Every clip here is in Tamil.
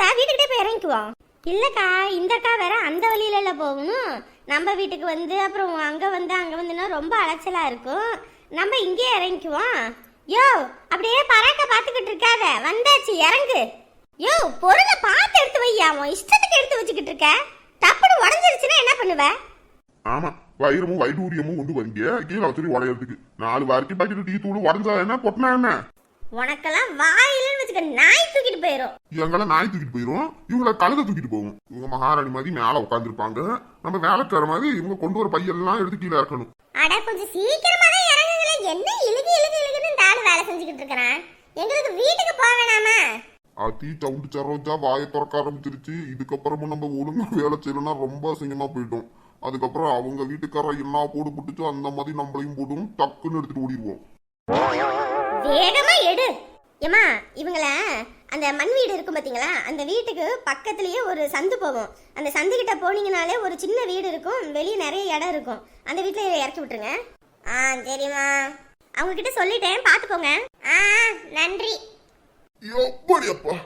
வாமுதா வீட்டுக்கிட்டே போய் இறங்கிக்குவோம் இல்லைக்கா இந்த அக்கா வேற அந்த வழியில போகணும். நம்ம வீட்டுக்கு வந்து அப்புறம் அங்கே வந்து அங்கே வந்துன்னா ரொம்ப அலைச்சலாக இருக்கும். நம்ம இங்கேயே இறங்கிக்குவோம் யோ அப்படியே பராக்க பார்த்துக்கிட்டு இருக்காத. வந்தாச்சு இறங்கு. யோ பொருளை பார்த்து எடுத்து வையா. உன் இஷ்டத்துக்கு எடுத்து வச்சுக்கிட்டு இருக்க. டப்புனு உடஞ்சிருச்சுன்னா என்ன பண்ணுவ? ஆமா வயிறுமும் வைடூரியமும் கொண்டு வரீங்க. கீழே வச்சுட்டு உடையிறதுக்கு. நாலு வாரத்தி பாக்கெட் டீ தூள் உடஞ்சா என்ன? கொட்டினா என்ன? உனக்கெல்லாம் வாயிலன்னு வச்சுக்க நாய் தூக்கிட்டு போயிரும். இவங்கள நாய் தூக்கிட்டு போயிரும் இவங்கள கழுத தூக்கிட்டு போகும். இவங்க மகாராணி மாதிரி மேல உட்காந்துருப்பாங்க நம்ம வேலைக்கார மாதிரி இவங்க கொண்டு வர பையெல்லாம் எடுத்து கீழே இறக்கணும். அட கொஞ்சம் சீக்கிரமா தான் இறங்குங்களே. என்ன இழுகு இழுகு இழுகுன்னு இந்த ஆளு வேலை செஞ்சுக்கிட்டு இருக்கிறான். எங்களுக்கு வீட்டுக்கு போக வேணாமா? அத்தி சவுண்டு சரோஜா வாயை திறக்க ஆரம்பிச்சிருச்சு. இதுக்கப்புறமும் நம்ம ஒழுங்கா வேலை செய்யலன்னா ரொம்ப அசிங்கமா போயிட்டோம். அதுக்கப்புறம் அவங்க வீட்டுக்காரர் என்ன போடு புட்டுச்சோ அந்த மாதிரி நம்மளையும் போடும். டக்குன்னு எடுத்துட்டு ஓடிடுவோம். வேகமா எடு. ஏமா இவங்கள அந்த மண் வீடு இருக்கும் பாத்தீங்களா? அந்த வீட்டுக்கு பக்கத்துலயே ஒரு சந்து போகும். அந்த சந்து கிட்ட போனீங்கனாலே ஒரு சின்ன வீடு இருக்கும் வெளியே நிறைய இடம் இருக்கும். அந்த வீட்டுல இறக்கி விட்டுருங்க. ஆ சரிம்மா. அவங்க கிட்ட சொல்லிட்டேன் பார்த்து போங்க. ஆ நன்றி. எப்படி அப்பா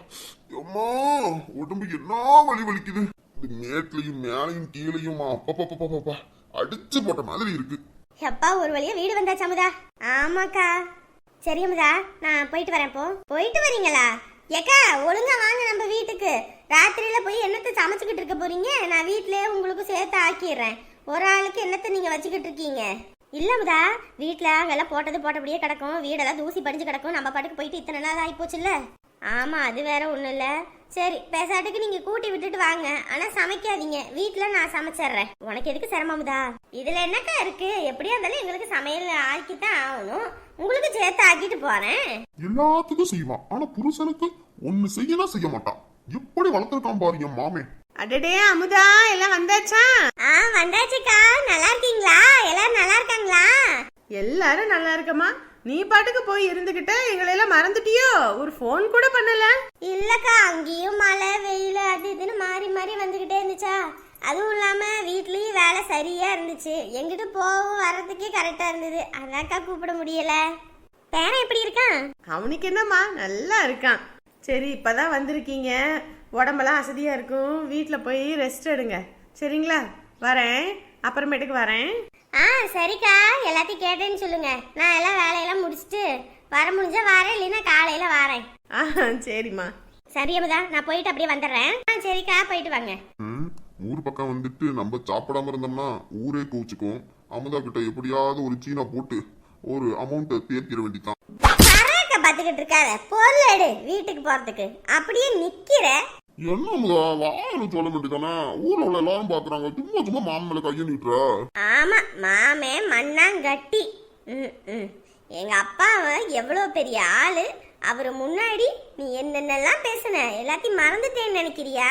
அம்மா உடம்பு என்ன வலி வலிக்குது? இந்த மேட்லயும் மேலையும் கீழையும் அப்பப்பப்பப்பா அடிச்சு போட்ட மாதிரி இருக்கு. எப்பா ஒரு வழியா வீடு வந்தாச்சு அமுதா ஆமாக்கா. சரி அமுதா நான் போயிட்டு வரேன் போ. போயிட்டு வரீங்களா? ஏக்கா ஒழுங்கா வாங்க நம்ம வீட்டுக்கு. ராத்திரியில போய் என்னத்தை சமைச்சுக்கிட்டு இருக்க போறீங்க? நான் வீட்லயே உங்களுக்கு சேர்த்து ஆக்கிடுறேன். ஒரு ஆளுக்கு என்னத்தை நீங்க வச்சுக்கிட்டு இருக்கீங்க? இல்ல அமுதா வீட்ல அங்கெல்லாம் போட்டது போட்டபடியே கிடக்கும். வீடெல்லாம் தூசி படிஞ்சு கிடக்கும். நம்ம பாட்டுக்கு போயிட்டு இத்தனை நாள் ஆகி போச்சுல்ல? ஆமா அது வேற ஒன்றும் இல்லை. சரி பேசாட்டுக்கு நீங்க கூட்டி விட்டுட்டு வாங்க. ஆனா சமைக்காதீங்க. வீட்ல நான் சமைச்சிடுறேன். உனக்கு எதுக்கு சிரமமுதா இதுல என்னக்கா இருக்கு? எப்படியா இருந்தாலும் எங்களுக்கு சமையல் ஆக்கித்தான் ஆகணும். உங்களுக்கு சேர்த்து ஆக்கிட்டு போறேன். எல்லாத்துக்கும் செய்வான். ஆனா புருஷனுக்கு ஒண்ணு செய்யலாம் செய்ய மாட்டான். எப்படி வளர்த்துருக்கான் பாரு என் மாமே. அடடே அமுதா எல்லாம் வந்தாச்சா? ஆ வந்தாச்சுக்கா. நல்லா இருக்கீங்களா? எல்லாரும் நல்லா இருக்காங்களா? எல்லாரும் நல்லா இருக்கமா நீ பாட்டுக்கு போய் இருந்துகிட்ட எங்களையெல்லாம் மறந்துட்டியோ? ஒரு ஃபோன் கூட பண்ணல. இல்லக்கா அங்கேயும் மழை வெயில் அது இதுன்னு மாறி மாறி வந்துகிட்டே இருந்துச்சா. அதுவும் இல்லாம வீட்லயும் வேலை சரியா இருந்துச்சு. எங்கிட்ட போகவும் வர்றதுக்கே கரெக்டா இருந்தது. அதாக்கா கூப்பிட முடியல. பேரன் எப்படி இருக்கான்? அவனுக்கு என்னம்மா? நல்லா இருக்கான். சரி இப்பதான் வந்திருக்கீங்க. உடம்பெல்லாம் அசதியா இருக்கும். வீட்டில் போய் ரெஸ்ட் எடுங்க. சரிங்களா? வரேன். அப்புறமேட்டுக்கு வரேன். ஆ சரிக்கா. எல்லாத்தையும் கேட்டேன்னு சொல்லுங்க. நான் எல்லாம் வேலையெல்லாம் முடிச்சுட்டு வர முடிஞ்சா வரேன் இல்லைன்னா காலையில வரேன். ஆ சரிம்மா. சரி அமுதா நான் போயிட்டு அப்படியே வந்துடுறேன். ஆ சரிக்கா போயிட்டு வாங்க. ம், ஊர் பக்கம் வந்துட்டு நம்ம சாப்பிடாம இருந்தோம்னா ஊரே கூச்சுக்கும் அமுதா கிட்ட எப்படியாவது ஒரு சீனா போட்டு ஒரு அமௌண்ட்டை தேர்த்திட வேண்டிதான். பராக்க பாத்துக்கிட்டு இருக்காத. பொருள் எடு வீட்டுக்கு போறதுக்கு. அப்படியே நிக்கிற. என்ன அமுதா வாயில சொல்ல வேண்டியதானே ஊர்ல உள்ள எல்லாரும் பாக்குறாங்க. சும்மா சும்மா மாமன் மேல கையை நீட்டுற. ஆமா மாமே மண்ணாங்கட்டி. எங்க அப்பாவை எவ்வளோ பெரிய ஆளு. அவர் முன்னாடி நீ என்னென்னலாம் பேசுன? எல்லாத்தையும் மறந்துட்டேன்னு நினைக்கிறியா?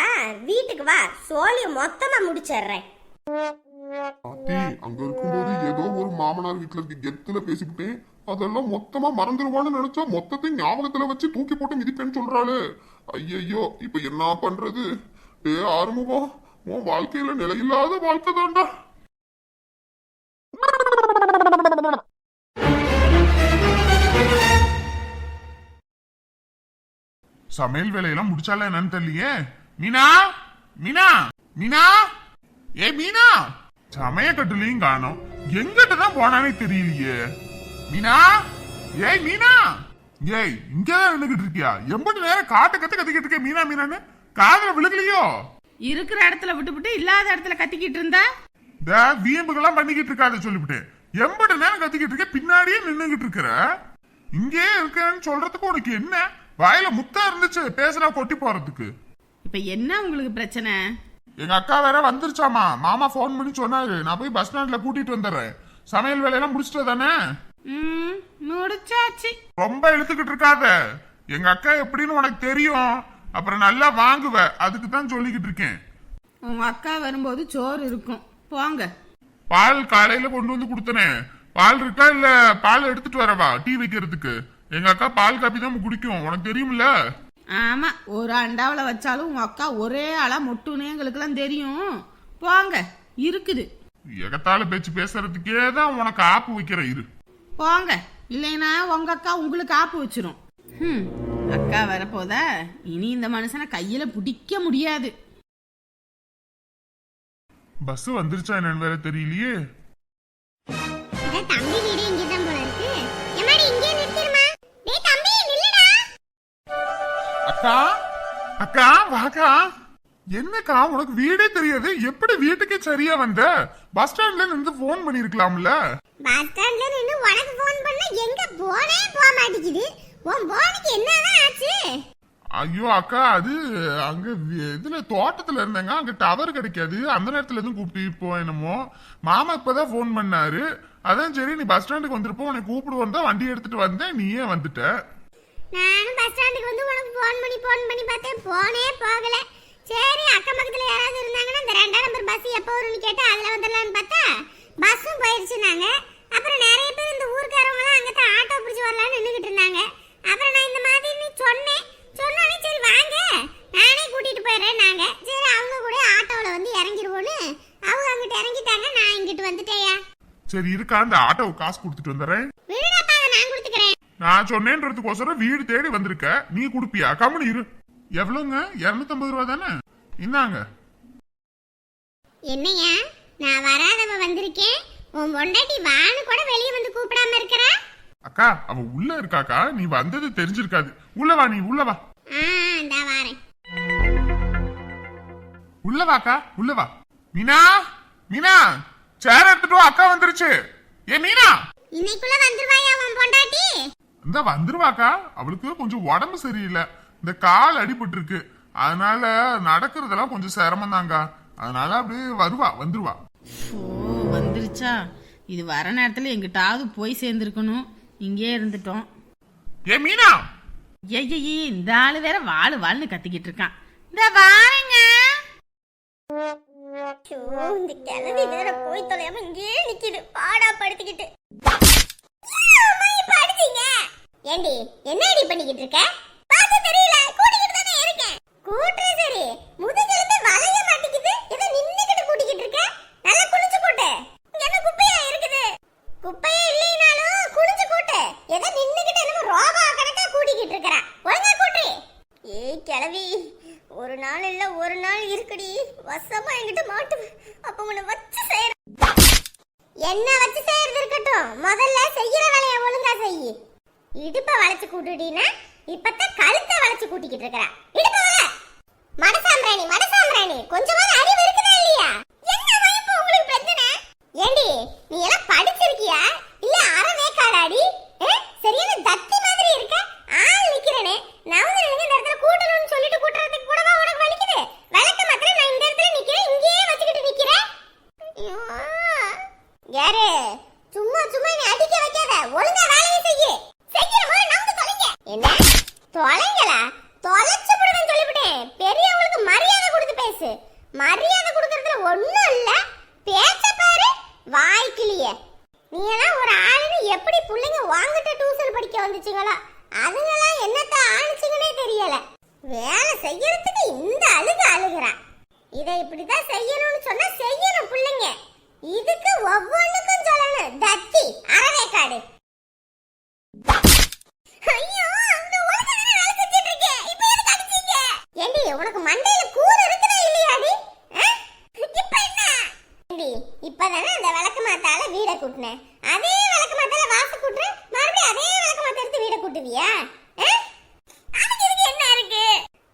வீட்டுக்கு வா சோழிய மொத்தமா முடிச்சிடுறேன். அங்க இருக்கும்போது ஏதோ ஒரு மாமனார் வீட்டுல இருக்க கெத்துல பேசிவிட்டேன் அதெல்லாம் மொத்தமா மறந்துடுவான்னு நினைச்சா மொத்தத்தை ஞாபகத்துல வச்சு தூக்கி போட்டு மிதிப்பேன்னு சொல்றாளு. ஐயையோ இப்ப என்ன பண்றது? ஏ ஆறுமுகம் உன் வாழ்க்கையில நிலையில்லாத வாழ்க்கை தான்டா. சமையல் வேலையெல்லாம் முடிச்சால என்னன்னு தெரியலையே. மீனா? மீனா? மீனா? ஏ மீனா? சமய கட்டுலையும் காணோம். எங்கிட்ட தான் போனானே தெரியலையே. மீனா? ஏய் மீனா? ஏய் இங்கதான் நின்னுகிட்டு இருக்கியா? எம்பட்டு நேரம் காட்ட கத்து கத்திக்கிட்டு இருக்க மீனா மீனான்னு. காதுல விழுகலையோ? இருக்கிற இடத்துல விட்டுவிட்டு இல்லாத இடத்துல கத்திக்கிட்டு இருந்தா? இந்த வீம்புகள்லாம் பண்ணிக்கிட்டு இருக்காத சொல்லிவிட்டேன் எம்பட்டு நேரம் கத்திக்கிட்டு இருக்க பின்னாடியே நின்னுகிட்டு இருக்கிற. இங்கே இருக்கேன்னு சொல்றதுக்கு உனக்கு என்ன? வாயில முத்தா இருந்துச்சு பேசுறா கொட்டி போறதுக்கு. இப்ப என்ன உங்களுக்கு பிரச்சனை? எங்க அக்கா வேற வந்துருச்சாமா? மாமா ஃபோன் பண்ணி சொன்னாரு. நான் போய் பஸ் ஸ்டாண்ட்ல கூட்டிட்டு வந்துடுறேன். சமையல் வேலையெல்லாம் முடிச்சிட்டு தானே முடிச்சாச்சு. ரொம்ப இழுத்துக்கிட்டு இருக்காத. எங்க அக்கா எப்படின்னு உனக்கு தெரியும். அப்புறம் நல்லா வாங்குவ. அதுக்கு தான் சொல்லிக்கிட்டு இருக்கேன். உங்க அக்கா வரும்போது சோறு இருக்கும். போங்க. பால் காலையில கொண்டு வந்து கொடுத்தனே. பால் இருக்கா இல்ல பால் எடுத்துட்டு வரவா? டீ வைக்கிறதுக்கு. எங்க அக்கா பால் காப்பி தான் குடிக்கும். உனக்கு தெரியும்ல? ஆமா ஒரு அண்டாவில் வச்சாலும் உங்க அக்கா ஒரே ஆளா மொட்டுன்னு எங்களுக்கெல்லாம் தெரியும். போங்க இருக்குது. எகத்தால பேச்சு பேசுறதுக்கே தான் உனக்கு ஆப்பு வைக்கிற இரு. போங்க. இல்லைன்னா உங்க அக்கா உங்களுக்கு ஆப்பு வச்சிரும். ம் அக்கா வரப்போதா இனி இந்த மனுஷனை கையில பிடிக்க முடியாது. பஸ் வந்துருச்சா என்னன்னு வேற தெரியலையே. அட, தம்பி வீடு இங்கதான் போல இருக்கு. இங்கே நிறுத்திடுமா டேய் தம்பி நில்லுடா. அக்கா அக்கா வாக்கா. என்னக்கா உனக்கு வீடே தெரியாது? எப்படி வீட்டுக்கே சரியா வந்த? பஸ் ஸ்டாண்ட்ல நின்று போன் பண்ணிருக்கலாம்ல? பஸ் ஸ்டாண்ட்ல நின்னு உனக்கு ஃபோன் பண்ணா எங்க போனே போக மாட்டேங்குது? உன் போனுக்கு என்னதான் ஆச்சு? ஐயோ அக்கா அது அங்க இதுல தோட்டத்துல இருந்தேங்க. அங்க டவர் கிடைக்காது. அந்த நேரத்துல இருந்து கூப்பிட்டு போ என்னமோ. மாமா இப்பதான் ஃபோன் பண்ணாரு. அதான் சரி நீ பஸ் ஸ்டாண்டுக்கு வந்திருப்போ உன்னை கூப்பிடுவோம் தான் வண்டி எடுத்துட்டு வந்தேன். நீயே வந்துட்ட. நானும் பஸ் ஸ்டாண்டுக்கு வந்து உனக்கு ஃபோன் பண்ணி ஃபோன் பண்ணி பார்த்தேன். போனே போகல. சரி கேட்டு அதுல வந்துடலாம்னு பார்த்தா பஸ்ஸும் போயிடுச்சுனாங்க அப்புறம் நிறைய பேர் இந்த ஊர்க்காரவங்களாம் அங்கே தான் ஆட்டோ பிடிச்சி வரலாம்னு நின்றுக்கிட்டு இருந்தாங்க. அப்புறம் நான் இந்த மாதிரி சொன்னேன். சொன்னோடனே சரி வாங்க. நானே கூட்டிட்டு போயிடுறேன் நாங்க. சரி அவங்க கூட ஆட்டோவில் வந்து இறங்கிடுவோன்னு அவங்க அங்கிட்டு இறங்கிட்டாங்க. நான் இங்கிட்டு வந்துட்டேயா. சரி இருக்கா? அந்த ஆட்டோவுக்கு காசு கொடுத்துட்டு வந்துடுறேன். அதை நான் கொடுத்துக்கிறேன். நான் சொன்னேன்றதுக்கோசரம் வீடு தேடி வந்திருக்க. நீ குடுப்பியா? கம்முனு இரு. எவ்வளவுங்க இருநூத்தம்பது ரூபா தானே? இந்தாங்க. என்னையா? நான் வராதவ வந்திருக்கேன். உன் பொண்டாட்டி வான்னு கூட வெளியே வந்து கூப்பிடாம இருக்கிறா? அக்கா அவ உள்ள இருக்காக்கா. நீ வந்தது தெரிஞ்சிருக்காது. உள்ள வா நீ உள்ள வா. ஆ இந்தா வாரேன். உள்ள வாக்கா உள்ள வா. மீனா மீனா சேர் எடுத்துட்டு வா. அக்கா வந்துருச்சு. ஏ மீனா. இன்னைக்குள்ள வந்துருவாயா உன் பொண்டாட்டி? இந்த வந்துருவாக்கா அவளுக்கு கொஞ்சம் உடம்பு சரியில்லை. இந்த கால் அடிபட்டு இருக்கு அதனால நடக்கிறதெல்லாம் கொஞ்சம் சிரமம் தாங்க அதனால அப்படியே வருவா வந்துருவா. ஓ வந்துருச்சா? இது வர நேரத்துல எங்கிட்டாவது போய் சேர்ந்துருக்கணும். இங்கே இருந்துட்டோம். ஏ மீனா? ஐயையே இந்த ஆளு வேற வாழு வாழ்னு கத்திக்கிட்டு இருக்கான். இந்த வாரேங்க. இந்த கிழவி வேற போய் தொலையாம இங்கேயே நிக்குது. பாடா படுத்திக்கிட்டு. ஏண்டி என்ன அடி பண்ணிக்கிட்டு இருக்க பார்த்து தெரியல கூட்டிக்கிட்டு தானே இருக்கேன் கூட்டுற சரி முதுகெலும்பு வளைய மாட்டேங்குது ஏதோ நின்னுக்கிட்டு கூட்டிக்கிட்டு இருக்க நல்லா குளிச்சு கூட்டு இங்க என்ன குப்பையா இருக்குது குப்பையே இல்லைனாலும் குளிச்சு கூட்டு ஏதோ நின்னுக்கிட்டு என்னமோ ரோபா கணக்கா கூட்டிக்கிட்டு இருக்கற ஒழுங்கா கூட்டு ஏய் கிழவி ஒரு நாள் இல்ல ஒரு நாள் இருக்குடி வசமா என்கிட்ட மாட்டு அப்ப உன்னை வச்சு செய்யற என்ன வச்சு செய்யறது இருக்கட்டும். முதல்ல செய்யற வேலையை ஒழுங்கா செய் இடுப்ப வளைச்சு கூட்டுடினா இப்பதான் கழுத்தை வளைச்சு கூட்டிக்கிட்டு இருக்கிற. இடுப்ப வள. மடசாம்பிராணி மடசாம்பிராணி கொஞ்சமாவது அறிவு இருக்குதா இல்லையா? என்ன வயப்பு உங்களுக்கு பிரச்சனை? ஏண்டி நீ எல்லாம் படிச்சிருக்கியா இல்ல அறவேக்காடாடி சரியான தத்தி மாதிரி இருக்க ஆள் நிக்கிறனே நவுந்து நினைங்க இந்த இடத்துல கூட்டணும்னு சொல்லிட்டு கூட்டுறதுக்கு கூடவா உனக்கு வலிக்குது விளக்க மாத்திரம் நான் இந்த இடத்துல நிக்கிறேன் இங்கேயே வச்சுக்கிட்டு நிக்கிறேன் ஐயோ. யாரு சும்மா சும்மா நீ அடிக்க வைக்காத ஒழுங்கா வேலையை செய்யு செய்யற மாதிரி நவுந்து தொலைங்க என்ன தொலைங்களா தொலைச்சு விடுவேன் சொல்லிவிட்டேன் பெரியவங்களுக்கு மரியாதை கொடுத்து பேசு மரியாதை கொடுக்கறதுல ஒண்ணும் இல்ல பேச்ச பாரு வாய்க்கிளிய நீ எல்லாம் ஒரு ஆளுன்னு எப்படி புள்ளைங்க வாங்கிட்ட டியூஷன் படிக்க வந்துச்சுங்களா அதுங்கெல்லாம் என்னத்த ஆணிச்சுங்கன்னே தெரியல வேலை செய்யறதுக்கு இந்த அழுகு அழுகுறான் இதை இப்படிதான் செய்யணும்னு சொன்னா செய்யணும் பிள்ளைங்க. இதுக்கு ஒவ்வொன்றுக்கும் சொல்லணும். தத்தி அறவேக்காடு. ஐயோ அந்த உனக்கு மண்டையில கூறு இருக்குதா இல்லையாடி? ஆ? இப்ப என்ன? இப்பதானே அந்த விளக்கு மாத்தால வீடை கூட்டினேன் அதே விளக்கு மாத்தால வாச கூட்டுற. மறுபடியும் அதே விளக்கு மாத்த எடுத்து வீடை கூட்டுவியா ஆ? அதுக்கு இதுக்கு என்ன இருக்கு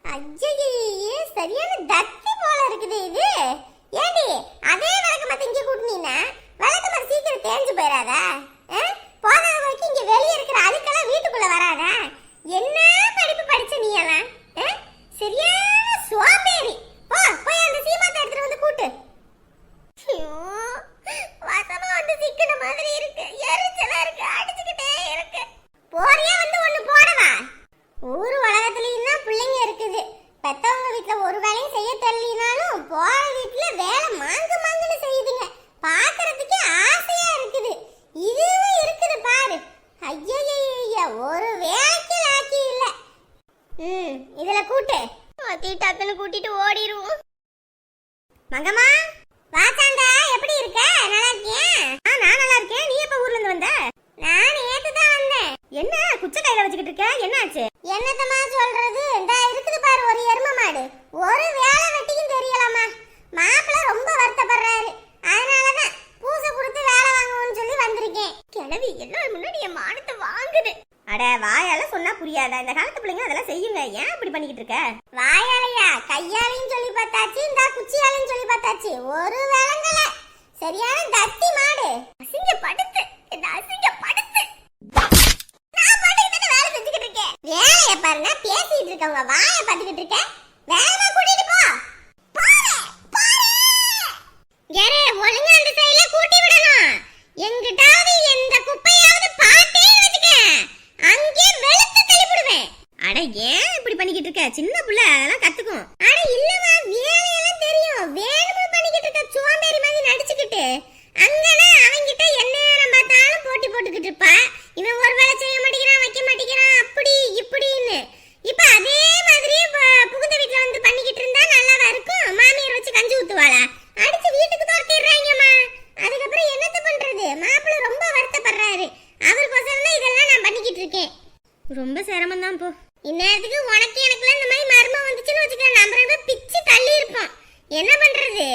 ஐயையே சரியான தத்தி போல இருக்குது இது ஏண்டி அதே விளக்கு மாத்த இங்க கூட்டினீன்னா விளக்கு மாத்த சீக்கிரம் தேஞ்சு போயிடாதா ஆ? போதாத வரைக்கும் இங்க வெளியே இருக்கிற அழுக்கெல்லாம் வீட்டுக்குள்ள வராதா என்ன படிப்பு படிச்ச நீ எல்லாம் ஆ? சரியான சோம்பேறி போ போய் அந்த சீமாத்தை எடுத்துட்டு வந்து கூட்டு ஐயோ, வாசமா வந்து சிக்கின மாதிரி இருக்கு எரிச்சலா இருக்கு அடிச்சுக்கிட்டே இருக்கு போறியா வந்து ஒண்ணு போடவா ஊர் உலகத்துலயும் தான் பிள்ளைங்க இருக்குது பெத்தவங்க வீட்ல ஒரு வேலையும் செய்ய தெரியலனாலும் போற வீட்ல வேலை மாங்கு மாங்குன்னு செய்யுதுங்க பாக்குறதுக்கே ஆசையா இருக்குது இதுவும் இருக்குது பாரு ஐயா ஒரு வேலைக்கு லாக்கி இல்ல ம் இதுல கூட்டு அத்தி டக்குன்னு கூட்டிட்டு ஓடிடுவோம் மங்கம்மா வாசாண்டா எப்படி இருக்க நல்லா இருக்கியா ஆ நான் நல்லா இருக்கேன் நீ எப்ப ஊர்ல இருந்து வந்த நான் நேத்து தான் வந்தேன் என்ன குச்ச கையில வச்சுக்கிட்டு இருக்க என்னாச்சு? என்னத்தம்மா சொல்றது? இந்த இருக்குது பாரு ஒரு எரும மாடு. ஒரு வேலை வெட்டியும் தெரியலம்மா. மாப்பிள்ள ரொம்ப வருத்தப்படுறாரு. அதனாலதான் பூசை கொடுத்து வேலை வாங்குவோம்னு சொல்லி வந்திருக்கேன். கிழவி எல்லாரும் முன்னாடி என் மானத்தை வாங்குது? அட வாயால சொன்னா புரியாதா? இந்த காலத்து பிள்ளைங்க அதெல்லாம் செய்யுங்க. ஏன் இப்படி பண்ணிக்கிட்டு இருக்க? வாயாலையா? கையாலையும் சொல்லி பார்த்தாச்சு. இந்த குச்சியாலையும் சொல்லி பார்த்தாச்சு. ஒரு விளங்கல சரியான தத்தி மாடு. இருக்கவங்க வாய பாத்துக்கிட்டு இருக்க வேகமா கூட்டிட்டு போ. யாரே ஒழுங்கா அந்த சைடுல கூட்டி விடணும். எங்கிட்டாவது எந்த குப்பையாவது பார்த்தேன்னு வச்சுக்க. வெளுத்து தள்ளிவிடுவேன் அட ஏன் இப்படி பண்ணிக்கிட்டு இருக்க? சின்ன புள்ள அதெல்லாம் கத்துக்கும். அட இல்லம்மா வேலையெல்லாம் தெரியும். வேணுமா பண்ணிக்கிட்டு இருக்க சோம்பேறி மாதிரி நடிச்சுக்கிட்டு. அங்கனா அவங்கிட்ட என்ன நேரம் பார்த்தாலும் போட்டி போட்டுக்கிட்டு இருப்பா. இவன் ஒரு வேலை செய்ய மாட்டேங்கிற வைக்க மாட்டேங்கிறான் அப்படி இப்படின்னு இப்ப அதே மாதிரி ப- புகுந்த வீட்டுல வந்து பண்ணிக்கிட்டு இருந்தா நல்லாவா இருக்கும் மாமியார் வச்சு கஞ்சி ஊத்துவாளா அடிச்சு வீட்டுக்கு துரத்திடுறாங்கம்மா அதுக்கப்புறம் என்னத்த பண்றது மாப்பிள்ளை ரொம்ப வருத்தப்படுறாரு அவருக்கோசரம் தான் இதெல்லாம் நான் பண்ணிக்கிட்டு இருக்கேன் ரொம்ப சிரமம் தான் போ. இந்நேரத்துக்கு உனக்கு எனக்குலாம் இந்த மாதிரி மர்மம் வந்துச்சுன்னு வச்சுக்க நம்ம ரெண்டு பிச்சு தள்ளி இருப்போம் என்ன பண்றது?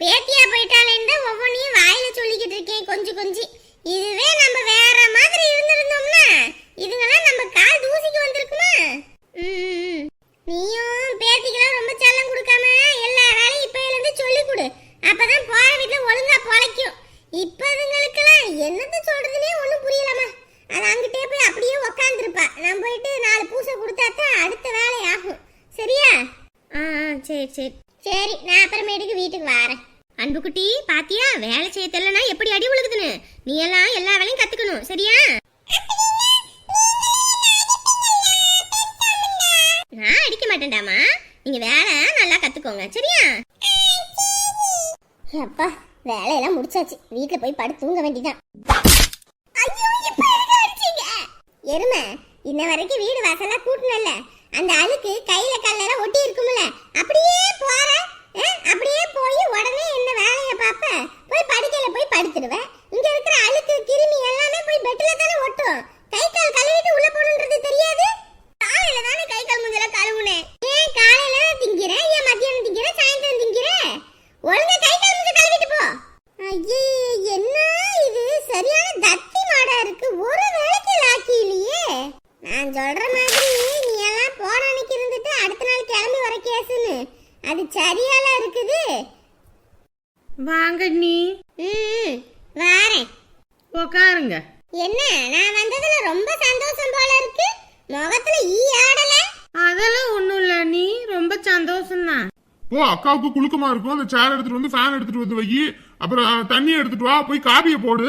பேத்தியா போயிட்டாலேன்னு ஒவ்வொன்றையும் வாயில சொல்லிக்கிட்டு இருக்கேன் கொஞ்சம் கொஞ்சம் இதுவே நம்ம வேற மாதிரி இருந்திருந்தோம்னா இதுங்கெல்லாம் நம்ம கால் தூசிக்கு வந்திருக்குமா? நீயும் பேத்திக்கெல்லாம் ரொம்ப செல்லம் கொடுக்காம எல்லா வேலையும் இப்ப இருந்து சொல்லி கொடு. அப்பதான் போற வீட்டுல ஒழுங்கா பொழைக்கும். இப்ப இதுங்களுக்கெல்லாம் என்னத்த சொல்றதுனே ஒண்ணும் புரியலமா அது அங்கிட்டே போய் அப்படியே உக்காந்துருப்பா நான் போயிட்டு நாலு பூசை கொடுத்தா தான் அடுத்த வேலை ஆகும் சரியா ஆ ஆ, சரி சரி சரி நான் அப்புறமேட்டுக்கு வீட்டுக்கு வரேன். அன்புக்குட்டி பாத்தியா? வேலை செய்ய தெரியலனா எப்படி அடி உழுகுதுன்னு? நீ எல்லாம் எல்லா வேலையும் கத்துக்கணும் சரியா? நான் அடிக்க மாட்டேன்டாமா. நீங்க வேலை நல்லா கத்துக்கோங்க சரியா? அப்பா வேலையெல்லாம் முடிச்சாச்சு. வீட்டுல போய் படு தூங்க வேண்டிதான். எருமை இன்ன வரைக்கும் வீடு வாசலா கூட்டணும்ல அந்த அழுக்கு கையில கல்லற ஒட்டி இருக்கும்ல. அப்படியே போற. அப்படியே போய் உடனே என்ன வேலையை பாப்ப போய் படுக்கையில போய் படுத்துடுவேன் இங்க இருக்கிற அழுக்கு கிருமி எல்லாமே போய் பெட்ல தானே ஒட்டும். கை கால் கழுவிட்டு உள்ள போகணுன்றது தெரியாது. காலையில தானே கை கால் முஞ்சல கழுவுனேன் ஏன் காலையில திங்கிறேன் ஏன் மத்தியானம் திங்கிறேன் சாயந்தரம் திங்கிற ஒழுங்கா கை கால் முஞ்ச கழுவிட்டு போ ஐயே என்ன இது சரியான தத்தி மாடா இருக்கு ஒரு வேலைக்கு லாக்கி இல்லையே நான் சொல்ற மாதிரி நீ எல்லாம் போன அன்னைக்கு இருந்துட்டு அடுத்த நாள் கிளம்பி வர கேசுன்னு அது சரியால இருக்குது வாங்க நீ ம் வாரேன் உக்காருங்க என்ன நான் வந்ததுல ரொம்ப சந்தோஷம் போல இருக்கு முகத்துல ஈ ஆடல அதெல்லாம் ஒண்ணும் இல்ல நீ ரொம்ப போ அக்காவுக்கு குளுக்கமா இருக்கும். அந்த சேர் எடுத்துட்டு வந்து ஃபேன் எடுத்துட்டு வந்து வை. அப்புறம் தண்ணி எடுத்துட்டு வா. போய் காபியை போடு.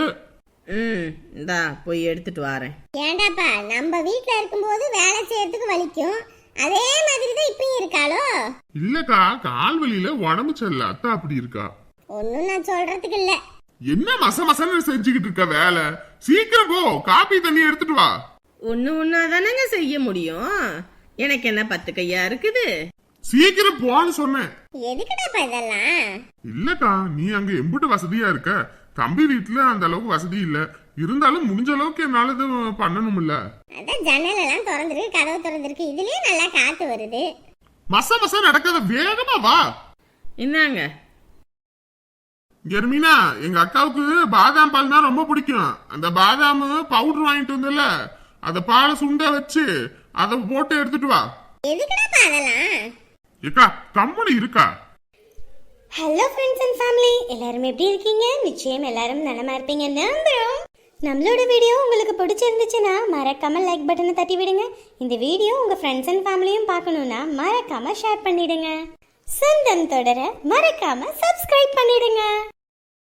ம் இந்தா போய் எடுத்துட்டு வரேன். ஏண்டாப்பா நம்ம வீட்ல இருக்கும்போது வேலை செய்யறதுக்கு வலிக்கும். அதே மாதிரி தான் இப்பயும் இருக்காளோ? இல்லக்கா கால் வலியில உடம்பு சரியில்ல. அத்தா அப்படி இருக்கா? ஒன்னும் நான் சொல்றதுக்கு இல்ல. என்ன மச மசன்னு செஞ்சுக்கிட்டு இருக்க வேலை? சீக்கிரம் போ. காபி தண்ணி எடுத்துட்டு வா. ஒண்ணு ஒண்ணா தானங்க செய்ய முடியும். எனக்கு என்ன பத்து கையா இருக்குது? சீக்கிரம் போன்னு சொன்னேன். எதுக்குடாப்பா இதெல்லாம்? இல்லக்கா நீ அங்க எம்புட்டு வசதியா இருக்க. தம்பி வீட்டுல அந்த அளவுக்கு வசதி இல்ல. இருந்தாலும் முடிஞ்ச அளவுக்கு என்னால இது பண்ணணும்ல அதான் ஜன்னல் எல்லாம் திறந்துருக்கு கதவு திறந்துருக்கு. இதுலயே நல்லா காத்து வருது. மச மச நடக்காத வேகமா வா. இந்தாங்க. ஜெர்மினா எங்க அக்காவுக்கு பாதாம் பால் தான் ரொம்ப பிடிக்கும். அந்த பாதாம் பவுடர் வாங்கிட்டு வந்தல அத பாலை சுண்ட வச்சு அத போட்டு எடுத்துட்டு வா. எதுக்குடாப்பா அதெல்லாம்? ஏக்கா கம்முனு இருக்கா. ஹலோ ஃப்ரெண்ட்ஸ் அண்ட் ஃபேமிலி எல்லாரும் எப்படி இருக்கீங்க? நிச்சயம் எல்லாரும் நலமா இருப்பீங்க. நம்புறோம். நம்மளோட வீடியோ உங்களுக்கு பிடிச்சிருந்துச்சுன்னா மறக்காம லைக் பட்டனை தட்டி விடுங்க. இந்த வீடியோ உங்க ஃப்ரெண்ட்ஸ் அண்ட் ஃபேமிலியும் பார்க்கணும்னா மறக்காம ஷேர் பண்ணிடுங்க. சொந்தம் தொடர மறக்காம சப்ஸ்கிரைப் பண்ணிடுங்க.